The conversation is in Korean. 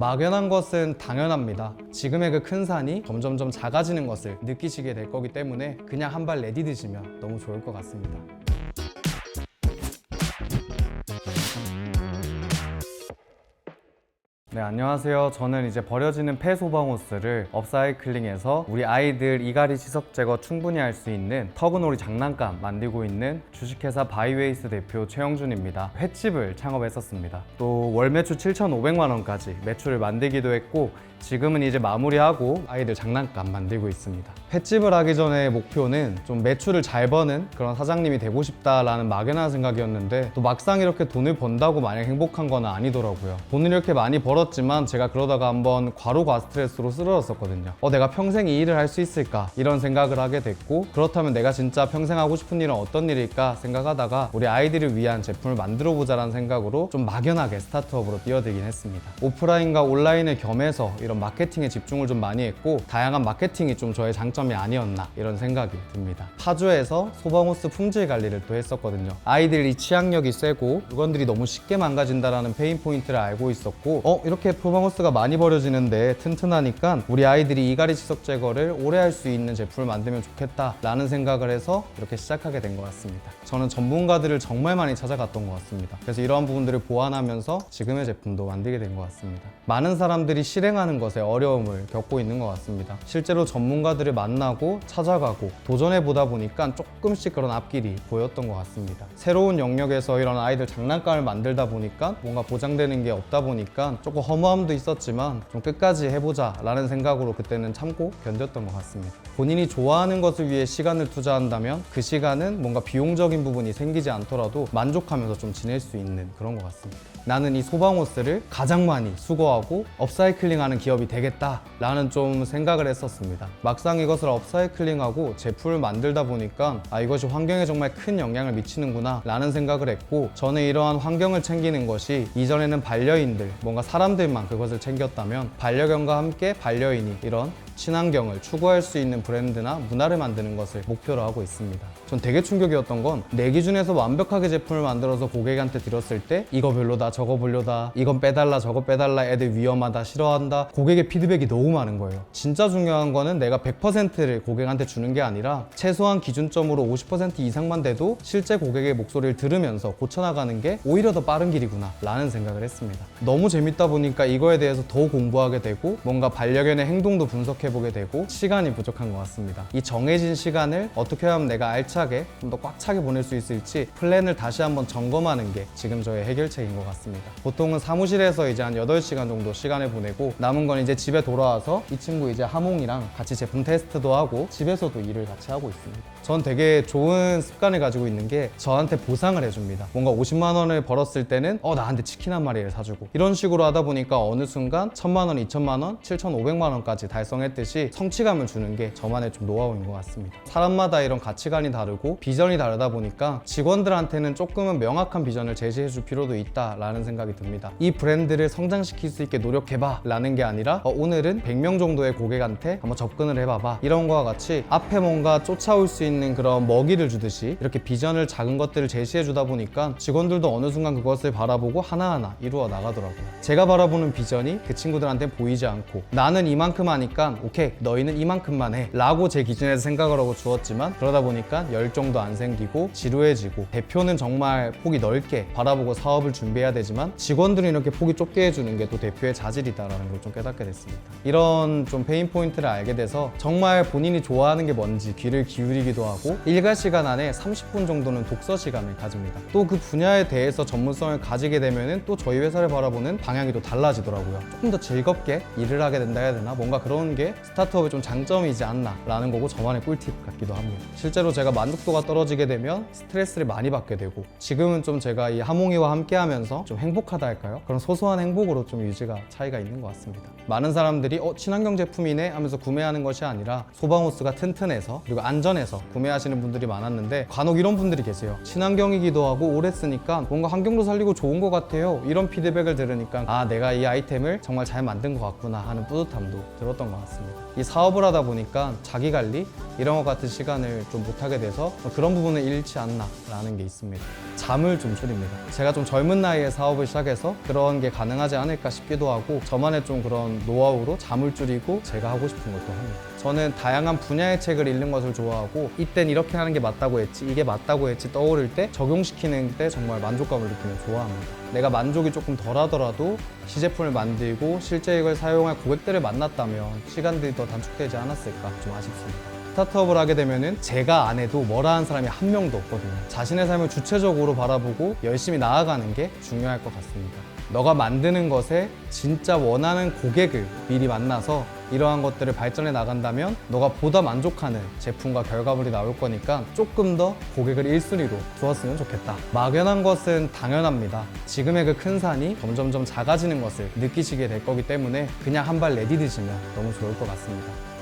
막연한 것은 당연합니다. 지금의 그 큰 산이 점점점 작아지는 것을 느끼시게 될 거기 때문에 그냥 한 발 내디디시면 너무 좋을 것 같습니다. 네, 안녕하세요. 저는 이제 버려지는 폐소방호스를 업사이클링해서 우리 아이들 이갈이 시석 제거 충분히 할 수 있는 터그놀이 장난감 만들고 있는 주식회사 바이웨이스 대표 최영준입니다. 횟집을 창업했었습니다. 또 월 매출 7,500만 원까지 매출을 만들기도 했고 지금은 이제 마무리하고 아이들 장난감 만들고 있습니다. 횟집을 하기 전에 목표는 좀 매출을 잘 버는 그런 사장님이 되고 싶다라는 막연한 생각이었는데 또 막상 이렇게 돈을 번다고 마냥 행복한 건 아니더라고요. 돈을 이렇게 많이 벌었지만 제가 그러다가 한번 과로과 스트레스로 쓰러졌었거든요. 어, 내가 평생 이 일을 할 수 있을까? 이런 생각을 하게 됐고 그렇다면 내가 진짜 평생 하고 싶은 일은 어떤 일일까 생각하다가 우리 아이들을 위한 제품을 만들어 보자라는 생각으로 좀 막연하게 스타트업으로 뛰어들긴 했습니다. 오프라인과 온라인을 겸해서 이런 마케팅에 집중을 좀 많이 했고 다양한 마케팅이 좀 저의 장점이 아니었나 이런 생각이 듭니다. 파주에서 소방호스 품질 관리를 또 했었거든요. 아이들이 치약력이 세고 물건들이 너무 쉽게 망가진다라는 페인 포인트를 알고 있었고 어 이렇게 소방호스가 많이 버려지는데 튼튼하니까 우리 아이들이 이갈이 지석 제거를 오래 할 수 있는 제품을 만들면 좋겠다라는 생각을 해서 이렇게 시작하게 된 것 같습니다. 저는 전문가들을 정말 많이 찾아갔던 것 같습니다. 그래서 이러한 부분들을 보완하면서 지금의 제품도 만들게 된 것 같습니다. 많은 사람들이 실행하는 것에 어려움을 겪고 있는 것 같습니다. 실제로 전문가들을 만나고 찾아가고 도전해 보다 보니까 조금씩 그런 앞길이 보였던 것 같습니다. 새로운 영역에서 이런 아이들 장난감을 만들다 보니까 뭔가 보장되는 게 없다 보니까 조금 허무함도 있었지만 좀 끝까지 해보자 라는 생각으로 그때는 참고 견뎠던 것 같습니다. 본인이 좋아하는 것을 위해 시간을 투자한다면 그 시간은 뭔가 비용적인 부분이 생기지 않더라도 만족하면서 좀 지낼 수 있는 그런 것 같습니다. 나는 이 소방호스를 가장 많이 수거하고 업사이클링하는 기 업이 되겠다라는 좀 생각을 했었습니다. 막상 이것을 업사이클링하고 제품을 만들다 보니까 아 이것이 환경에 정말 큰 영향을 미치는구나 라는 생각을 했고 저는 이러한 환경을 챙기는 것이 이전에는 반려인들 뭔가 사람들만 그것을 챙겼다면 반려견과 함께 반려인이 이런 친환경을 추구할 수 있는 브랜드나 문화를 만드는 것을 목표로 하고 있습니다. 전 되게 충격이었던 건 내 기준에서 완벽하게 제품을 만들어서 고객한테 드렸을 때 이거 별로다 저거 별로다 이건 빼달라 저거 빼달라 애들 위험하다 싫어한다 고객의 피드백이 너무 많은 거예요. 진짜 중요한 거는 내가 100%를 고객한테 주는 게 아니라 최소한 기준점으로 50% 이상만 돼도 실제 고객의 목소리를 들으면서 고쳐나가는 게 오히려 더 빠른 길이구나 라는 생각을 했습니다. 너무 재밌다 보니까 이거에 대해서 더 공부하게 되고 뭔가 반려견의 행동도 분석해 보게 되고 시간이 부족한 것 같습니다. 이 정해진 시간을 어떻게 하면 내가 알차게 좀 더 꽉 차게 보낼 수 있을지 플랜을 다시 한번 점검하는 게 지금 저의 해결책인 것 같습니다. 보통은 사무실에서 이제 한 8시간 정도 시간을 보내고 남은 건 이제 집에 돌아와서 이 친구 이제 하몽이랑 같이 제품 테스트도 하고 집에서도 일을 같이 하고 있습니다. 전 되게 좋은 습관을 가지고 있는 게 저한테 보상을 해줍니다. 뭔가 50만 원을 벌었을 때는 어 나한테 치킨 한 마리를 사주고 이런 식으로 하다 보니까 어느 순간 1000만 원, 2000만 원, 7500만 원까지 달성했 듯이 성취감을 주는 게 저만의 좀 노하우인 것 같습니다. 사람마다 이런 가치관이 다르고 비전이 다르다 보니까 직원들한테는 조금은 명확한 비전을 제시해 줄 필요도 있다라는 생각이 듭니다. 이 브랜드를 성장시킬 수 있게 노력해봐 라는 게 아니라 어, 오늘은 100명 정도의 고객한테 한번 접근을 해봐봐 이런 거와 같이 앞에 뭔가 쫓아올 수 있는 그런 먹이를 주듯이 이렇게 비전을 작은 것들을 제시해 주다 보니까 직원들도 어느 순간 그것을 바라보고 하나하나 이루어 나가더라고요. 제가 바라보는 비전이 그 친구들한테 보이지 않고 나는 이만큼 하니까 오케이 너희는 이만큼만 해 라고 제 기준에서 생각을 하고 주었지만 그러다 보니까 열정도 안 생기고 지루해지고 대표는 정말 폭이 넓게 바라보고 사업을 준비해야 되지만 직원들이 이렇게 폭이 좁게 해주는 게 또 대표의 자질이다라는 걸 좀 깨닫게 됐습니다. 이런 좀 페인 포인트를 알게 돼서 정말 본인이 좋아하는 게 뭔지 귀를 기울이기도 하고 일과 시간 안에 30분 정도는 독서 시간을 가집니다. 또 그 분야에 대해서 전문성을 가지게 되면은 또 저희 회사를 바라보는 방향이 또 달라지더라고요. 조금 더 즐겁게 일을 하게 된다 해야 되나? 뭔가 그런 게 스타트업의 좀 장점이지 않나라는 거고 저만의 꿀팁 같기도 합니다. 실제로 제가 만족도가 떨어지게 되면 스트레스를 많이 받게 되고 지금은 좀 제가 이 하몽이와 함께 하면서 좀 행복하다 할까요? 그런 소소한 행복으로 좀 유지가 차이가 있는 것 같습니다. 많은 사람들이 어 친환경 제품이네 하면서 구매하는 것이 아니라 소방호스가 튼튼해서 그리고 안전해서 구매하시는 분들이 많았는데 간혹 이런 분들이 계세요. 친환경이기도 하고 오래 쓰니까 뭔가 환경도 살리고 좋은 것 같아요. 이런 피드백을 들으니까 아 내가 이 아이템을 정말 잘 만든 것 같구나 하는 뿌듯함도 들었던 것 같습니다. 있습니다. 이 사업을 하다 보니까 자기 관리 이런 것 같은 시간을 좀 못하게 돼서 그런 부분을 잃지 않나라는 게 있습니다. 잠을 좀 줄입니다. 제가 좀 젊은 나이에 사업을 시작해서 그런 게 가능하지 않을까 싶기도 하고 저만의 좀 그런 노하우로 잠을 줄이고 제가 하고 싶은 것도 합니다. 저는 다양한 분야의 책을 읽는 것을 좋아하고 이땐 이렇게 하는 게 맞다고 했지 이게 맞다고 했지 떠오를 때 적용시키는 때 정말 만족감을 느끼면 좋아합니다. 내가 만족이 조금 덜하더라도 시제품을 만들고 실제 이걸 사용할 고객들을 만났다면 시간들이 더 단축되지 않았을까 좀 아쉽습니다. 스타트업을 하게 되면은 제가 안 해도 뭐라 하는 사람이 한 명도 없거든요. 자신의 삶을 주체적으로 바라보고 열심히 나아가는 게 중요할 것 같습니다. 너가 만드는 것에 진짜 원하는 고객을 미리 만나서 이러한 것들을 발전해 나간다면 너가 보다 만족하는 제품과 결과물이 나올 거니까 조금 더 고객을 1순위로 두었으면 좋겠다. 막연한 것은 당연합니다. 지금의 그 큰 산이 점점점 작아지는 것을 느끼시게 될 거기 때문에 그냥 한 발 내디디시면 너무 좋을 것 같습니다.